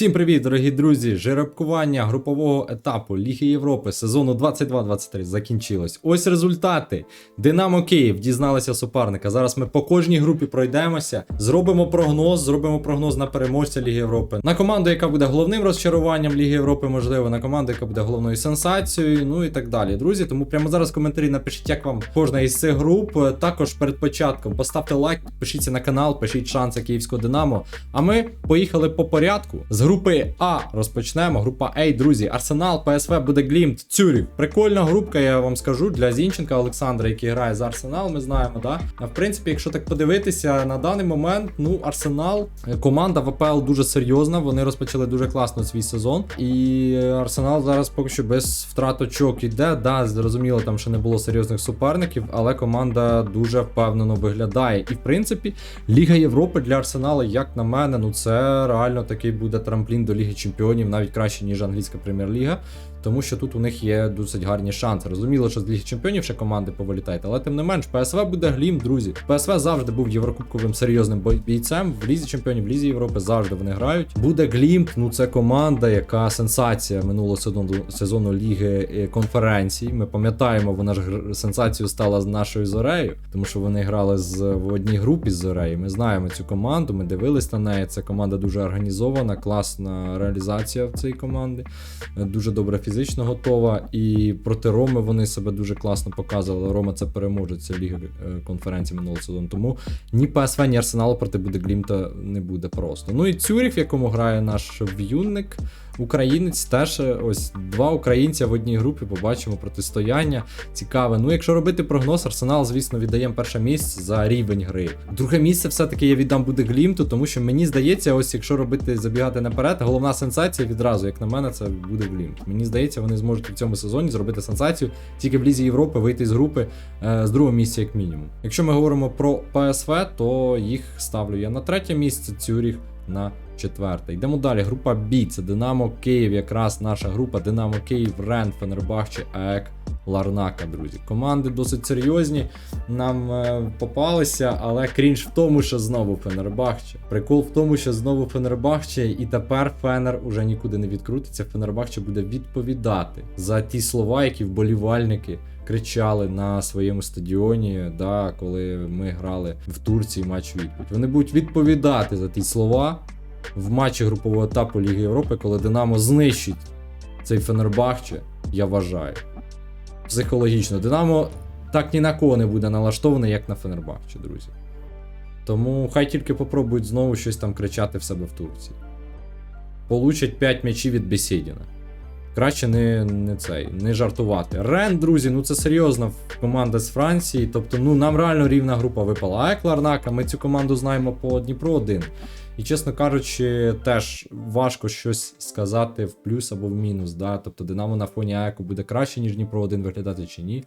Всім привіт, дорогі друзі! Жеребкування групового етапу Ліги Європи сезону 22-23 закінчилось. Ось результати. Динамо Київ дізналися суперника. Зараз ми по кожній групі пройдемося. Зробимо прогноз, зробимо прогноз на переможця Ліги Європи. На команду, яка буде головним розчаруванням Ліги Європи, можливо, на команду, яка буде головною сенсацією, ну і так далі. Друзі, тому прямо зараз в коментарі напишіть, як вам кожна із цих груп. Також перед початком поставте лайк, підпишіться на канал, пишіть шанси київського Динамо. А ми поїхали по порядку. З групи А розпочнемо. Група А, друзі, Арсенал, ПСВ, буде Глімт, Цюрів. Прикольна групка, я вам скажу, для Зінченка Олександра, який грає за Арсенал, ми знаємо, да? А в принципі, якщо так подивитися, на даний момент, ну, Арсенал, е, команда в АПЛ дуже серйозна. Вони розпочали дуже класно свій сезон. І Арсенал зараз поки що без втрат очок іде. Да, зрозуміло, там ще не було серйозних суперників, але команда дуже впевнено виглядає. І в принципі, Ліга Європи для Арсенала, як на мене, ну це реально такий буде трамплін до Ліги Чемпіонів, навіть краще, ніж англійська прем'єр-ліга. Тому що тут у них є досить гарні шанси. Розуміло, що з Ліги Чемпіонів ще команди повилітають, але тим не менш, ПСВ буде глім, друзі. ПСВ завжди був єврокубковим серйозним бійцем. В Лізі Чемпіонів, в Лізі Європи завжди вони грають. Буде глім, ну це команда, яка сенсація минулого сезону сезону Ліги е, конференцій. Ми пам'ятаємо, вона ж сенсацією стала з нашою зорею, тому що вони грали з в одній групі з зорею. Ми знаємо цю команду. Ми дивились на неї. Це команда дуже організована, класна реалізація в цій команди. Е, Дуже добре фізично готова. І проти Роми вони себе дуже класно показували. Рома це переможець Ліги е, конференції минулого сезону. Тому ні ПСВ, ні Арсеналу проти буде Глімта не буде просто. Ну і Цюріх, в якому грає наш в'юнник. Українець теж ось два українця в одній групі побачимо протистояння. Цікаве. Ну, якщо робити прогноз, Арсенал, звісно, віддаємо перше місце за рівень гри. Друге місце все-таки я віддам буде Глімту, тому що мені здається, ось якщо робити забігати наперед, головна сенсація відразу, як на мене, це буде Глімт. Мені здається, вони зможуть в цьому сезоні зробити сенсацію тільки в Лізі Європи, вийти з групи е, з другого місця, як мінімум. Якщо ми говоримо про ПСВ, то їх ставлю я на третє місце, Цюріх на четверте. Йдемо далі. Група Б. Це Динамо Київ, якраз наша група Динамо Київ, Рен, Фенербахче, АЕК, Ларнака, друзі. Команди досить серйозні нам е, попалися, але крінж в тому, що знову Фенербахче. Прикол в тому, що знову Фенербахче, і тепер Фенер уже нікуди не відкрутиться. Фенербахче буде відповідати за ті слова, які вболівальники. Кричали на своєму стадіоні, да, коли ми грали в Турції матч відповідь. Вони будуть відповідати за ті слова в матчі групового етапу Ліги Європи, коли Динамо знищить цей Фенербахче, я вважаю. Психологічно. Динамо так ні на кого не буде налаштований, як на Фенербахче, друзі. Тому хай тільки попробують знову щось там кричати в себе в Турції. Получать 5 м'ячів від Бесідіна. Краще не, не цей, не жартувати. Рен, друзі, ну це серйозна команда з Франції. Тобто, ну нам реально рівна група випала. А Ларнака, ми цю команду знаємо по Дніпро 1. І, чесно кажучи, теж важко щось сказати в плюс або в мінус. Да? Тобто Динамо на фоні АЕКу буде краще, ніж Дніпро 1 виглядати чи ні.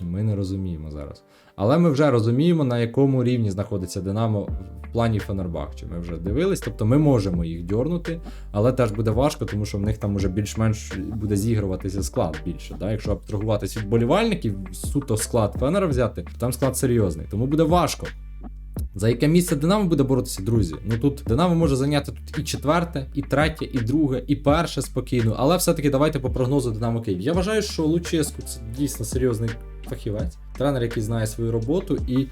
Ми не розуміємо зараз. Але ми вже розуміємо, на якому рівні знаходиться Динамо в плані Фенербахче. Ми вже дивились, тобто ми можемо їх дьорнути, але теж буде важко, тому що в них там уже більш-менш буде зігруватися склад більше. Да? Якщо абстрагуватись від болівальників, суто склад Фенера взяти, то там склад серйозний, тому буде важко. За яке місце Динамо буде боротися, друзі? Ну тут Динамо може зайняти тут і четверте, і третє, і друге, і перше спокійно. Але все-таки давайте по прогнозу Динамо Київ. Я вважаю, що Луческу це дійсно серйозний фахівець, тренер, який знає свою роботу, і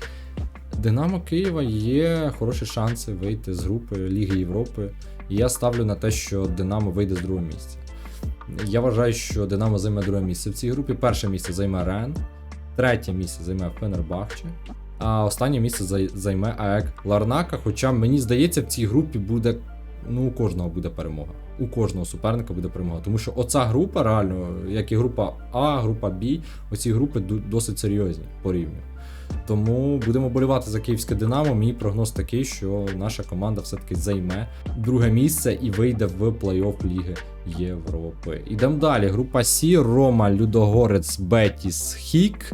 Динамо Києва є хороші шанси вийти з групи Ліги Європи. І я ставлю на те, що Динамо вийде з другого місця. Я вважаю, що Динамо займе друге місце в цій групі. Перше місце займе Рен, третє місце займе Фенербахче. А останнє місце займе АЕК Ларнака. Хоча мені здається, в цій групі буде. Ну, у кожного буде перемога. У кожного суперника буде перемога. Тому що оця група, реально, як і група А, група Б, оці групи досить серйозні по рівню. Тому будемо болівати за київське Динамо. Мій прогноз такий, що наша команда все-таки займе друге місце і вийде в плей-офф Ліги Європи. Ідемо далі. Група Сі, Рома, Людогорець, Бетіс, Хік.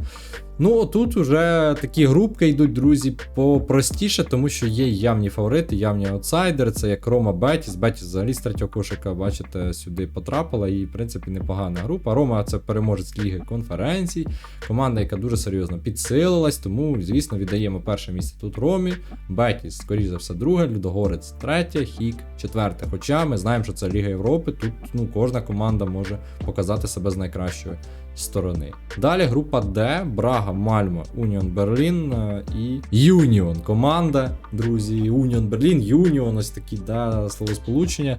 Ну, тут вже такі групки йдуть, друзі, попростіше, тому що є явні фаворити, явні аутсайдери. Це як Рома Бетіс. Бетіс взагалі з третього кошика, бачите, сюди потрапила. І, в принципі, непогана група. Рома це переможець Ліги конференцій. Команда, яка дуже серйозно підсилилась, тому, звісно, віддаємо перше місце тут Ромі. Бетіс, скоріш за все, друге, Людогорець третє, Хік, четверте. Хоча ми знаємо, що це Ліга Європи. Тут ну, кожна команда може показати себе з найкращої сторони. Далі група Д, Брага, Мальмо, Уніон Берлін е, і Юніон. Команда, друзі, Уніон Берлін, Юніон, ось такі да, словосполучення.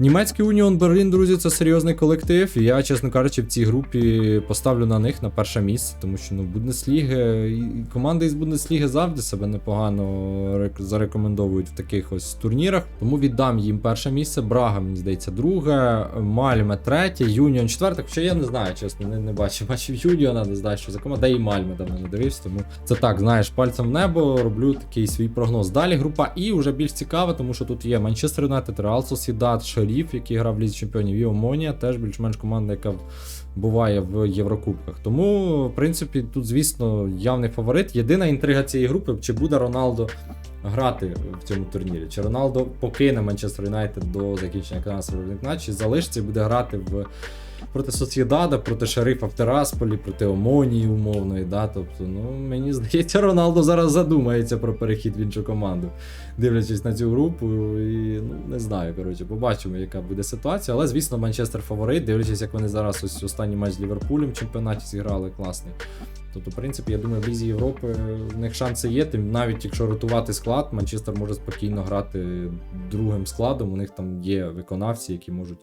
Німецький Уніон Берлін, друзі, це серйозний колектив. Я, чесно кажучи, в цій групі поставлю на них на перше місце, тому що ну, Бундесліги, команди із Бундесліги завжди себе непогано зарекомендовують в таких ось турнірах. Тому віддам їм перше місце. Брага, мені здається, друге, Мальме третє, Юніон четверте. Хоча я не знаю, чесно, не, не бачив. Бачив Юніона, не знаю, що за команда, і Мальме давно не дивився. Тому це так, знаєш, пальцем в небо роблю такий свій прогноз. Далі група І вже більш цікава, тому що тут є Манчестер Юнайтед, Реал Сосідат, Шеріф, який грав в Лізі Чемпіонів, і Омонія, теж більш-менш команда, яка буває в Єврокубках. Тому, в принципі, тут, звісно, явний фаворит. Єдина інтрига цієї групи, чи буде Роналдо грати в цьому турнірі. Чи Роналдо покине Манчестер Юнайтед до закінчення трансферних матчів, чи залишиться і буде грати в. Проти Сосєдада, проти Шерифа в Терасполі, проти Омонії умовної, да. Тобто, ну мені здається, Роналдо зараз задумається про перехід в іншу команду, дивлячись на цю групу. І ну не знаю, коротше, побачимо, яка буде ситуація. Але, звісно, Манчестер фаворит, дивлячись, як вони зараз ось останній матч з Ліверпулем в чемпіонаті зіграли класний. Тобто, в принципі, я думаю, в Лізі Європи в них шанси є. Тим навіть якщо ротувати склад, Манчестер може спокійно грати другим складом. У них там є виконавці, які можуть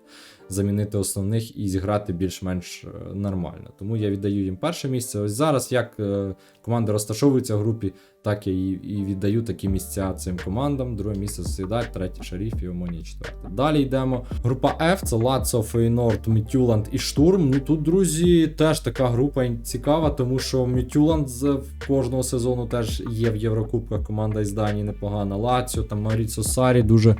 замінити основних і зіграти більш-менш е, нормально. Тому я віддаю їм перше місце. Ось зараз як команда команди розташовуються в групі, так я і, віддаю такі місця цим командам. Друге місце Сосідат, третє Шаріф і Омонія четверте. Далі йдемо. Група F, це Лацо, Фейнорд, Мітюланд і Штурм. Ну тут, друзі, теж така група цікава, тому що Мітюланд з кожного сезону теж є в Єврокубках. Команда із Данії непогана. Лаціо, там Маріцо Сарі, дуже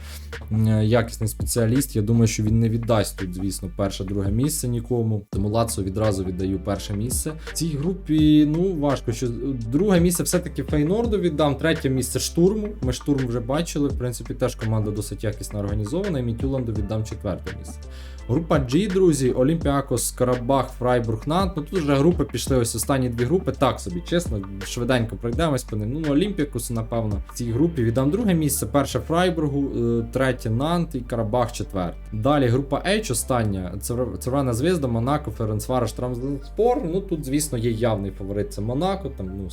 якісний спеціаліст. Я думаю, що він не віддасть тут, звісно, перше, друге місце нікому. Тому Лацо відразу віддаю перше місце. В цій групі, ну важко, що друге місце все-таки Фейнорду віддам, третє місце штурму. Ми штурм вже бачили. В принципі, теж команда досить якісно організована. І Мітюланду віддам четверте місце. Група G, друзі, Олімпіакос, Карабах, Фрайбург, Нант. Ну тут вже групи пішли ось останні дві групи. Так собі, чесно, швиденько пройдемось по ним. Ну, Олімпіакосу, напевно, в цій групі віддам друге місце. Перше Фрайбургу, е, третє Нант і Карабах четверте. Далі група H, остання. Цер- Червона звізда, Монако, Ференцвараш, Трамспор. Ну тут, звісно, є явний фаворит. Це Монако. Там ну,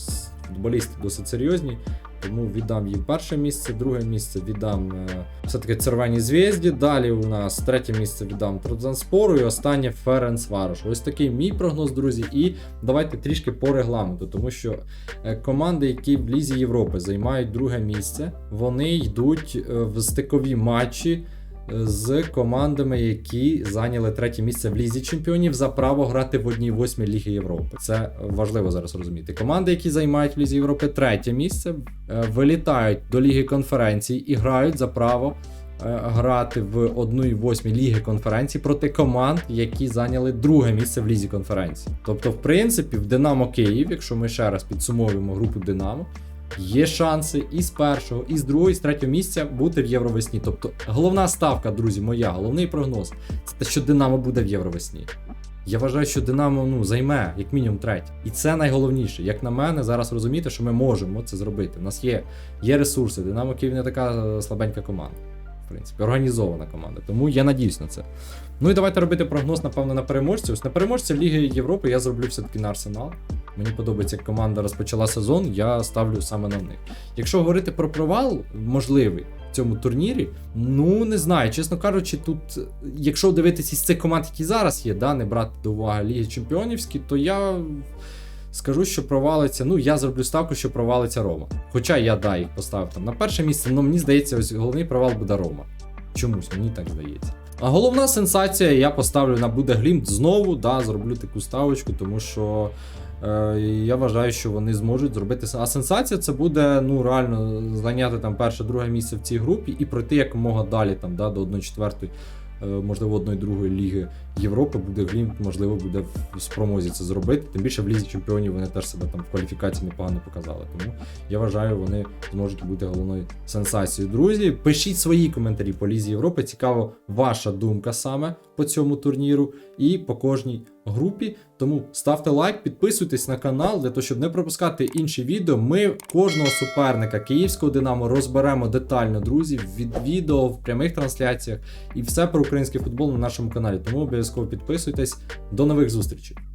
футболісти досить серйозні. Тому віддам їм перше місце, друге місце віддам е, все-таки Червоній Звізді. Далі у нас третє місце віддам Трабзанспору і останнє Ференц Варош. Ось такий мій прогноз, друзі. І давайте трішки по регламенту, тому що е, команди, які в Лізі Європи займають друге місце, вони йдуть е, в стикові матчі. Е, З командами, які зайняли третє місце в Лізі Чемпіонів за право грати в одній восьмій Ліги Європи. Це важливо зараз розуміти. Команди, які займають в Лізі Європи третє місце, е, вилітають до Ліги конференцій і грають за право е, грати в 1-8 Ліги конференцій проти команд, які зайняли друге місце в Лізі конференції. Тобто, в принципі, в Динамо Київ, якщо ми ще раз підсумовуємо групу Динамо. Є шанси і з першого, і з другого, і з третього місця бути в Євровесні. Тобто, головна ставка, друзі, моя, головний прогноз це те, що Динамо буде в Євровесні. Я вважаю, що Динамо ну, займе як мінімум третє. І це найголовніше. Як на мене, зараз розуміти, що ми можемо це зробити. У нас є, є ресурси. Динамо Київ не така е, слабенька команда. В принципі, організована команда. Тому я надіюсь на це. Ну і давайте робити прогноз, напевно, на переможця. Ось на переможця Ліги Європи я зроблю все-таки на Арсенал. Мені подобається, як команда розпочала сезон, я ставлю саме на них. Якщо говорити про провал, можливий в цьому турнірі, ну не знаю, чесно кажучи, тут, якщо дивитися із цих команд, які зараз є, да, не брати до уваги Ліги Чемпіонівські, то я скажу, що провалиться. Ну, я зроблю ставку, що провалиться Рома. Хоча я да, їх поставив там на перше місце, але мені здається, ось головний провал буде Рома. Чомусь, мені так здається. А головна сенсація, я поставлю на буде Глімт знову, да, зроблю таку ставочку, тому що я вважаю, що вони зможуть зробити. А сенсація це буде ну реально зайняти там перше-друге місце в цій групі і пройти якомога далі там, да, до 1-4 е, можливо, одної другої ліги Європи буде Глімп, можливо, буде в спромозі це зробити. Тим більше в лізі чемпіонів вони теж себе там в кваліфікації непогано показали. Тому я вважаю, вони зможуть бути головною сенсацією. Друзі, пишіть свої коментарі по лізі Європи. Цікаво, ваша думка саме по цьому турніру і по кожній групі. Тому ставте лайк, підписуйтесь на канал для того, щоб не пропускати інші відео. Ми кожного суперника київського Динамо розберемо детально, друзі, від відео в прямих трансляціях і все про український футбол на нашому каналі. Тому обов'язково підписуйтесь. До нових зустрічей.